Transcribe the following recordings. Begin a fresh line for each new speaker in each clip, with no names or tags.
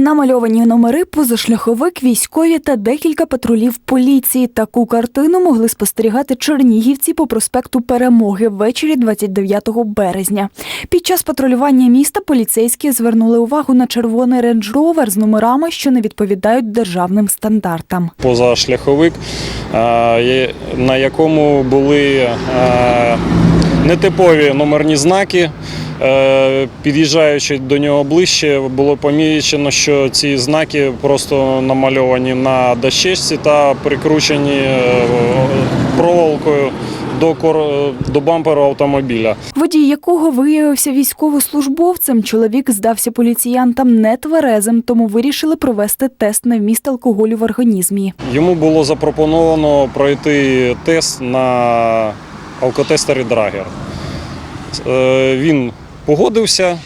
Намальовані номери, позашляховик, військові та декілька патрулів поліції. Таку картину могли спостерігати чернігівці по проспекту Перемоги ввечері 29 березня. Під час патрулювання міста поліцейські звернули увагу на червоний рейндж ровер з номерами, що не відповідають державним стандартам.
позашляховик, на якому були нетипові номерні знаки. Е, Під'їжджаючи до нього ближче, було помічено, що ці знаки просто намальовані на дощечці та прикручені е, проволокою до, до бамперу автомобіля.
Водій якого виявився військовослужбовцем, чоловік здався поліціянтам нетверезим, тому вирішили провести тест на вміст алкоголю в організмі.
Йому було запропоновано пройти тест на алкотестері Драгер. Е, Він погодився.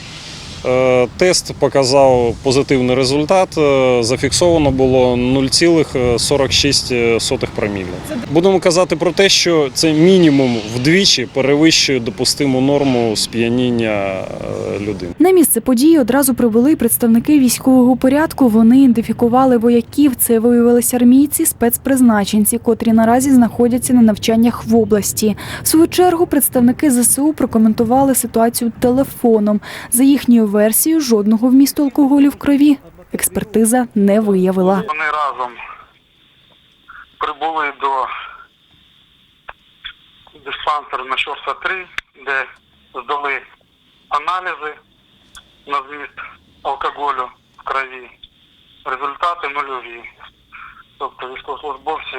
Е, Тест показав позитивний результат. Е, Зафіксовано було 0,46 проміля. Будемо казати про те, що це мінімум вдвічі перевищує допустиму норму сп'яніння е, людини.
На місце події одразу прибули представники військового порядку. Вони ідентифікували вояків. Це виявилися армійці, спецпризначенці, котрі наразі знаходяться на навчаннях в області. В свою чергу представники ЗСУ прокоментували ситуацію телефоном. За їхньою версією, жодного вмісту алкоголю в крові експертиза не виявила.
Вони разом прибули до диспансеру на Щорса 3, де здали аналізи на зміст алкоголю в крові. Результати нульові. Тобто військовослужбовці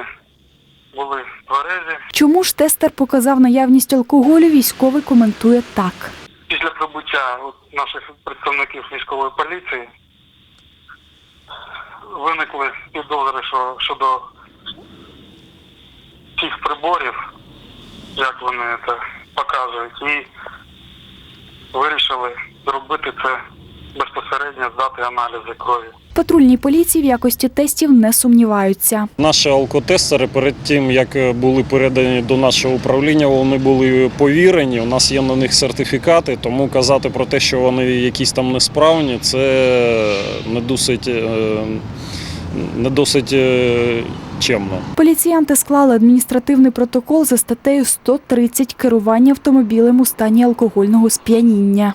були тверезі.
Чому ж тестер показав наявність алкоголю? Військовий коментує так.
Після прибуття наших представників військової поліції виникли підозри що, щодо тих приборів, як вони це показують, і вирішили зробити це безпосередньо, здати аналізи крові.
Патрульній поліції в якості тестів не сумніваються.
Наші алкотестери перед тим, як були передані до нашого управління, вони були повірені. У нас є на них сертифікати, тому казати про те, що вони якісь там несправні, це не досить, е, не досить е, чемно.
Поліціянти склали адміністративний протокол за статтею 130 керування автомобілем у стані алкогольного сп'яніння.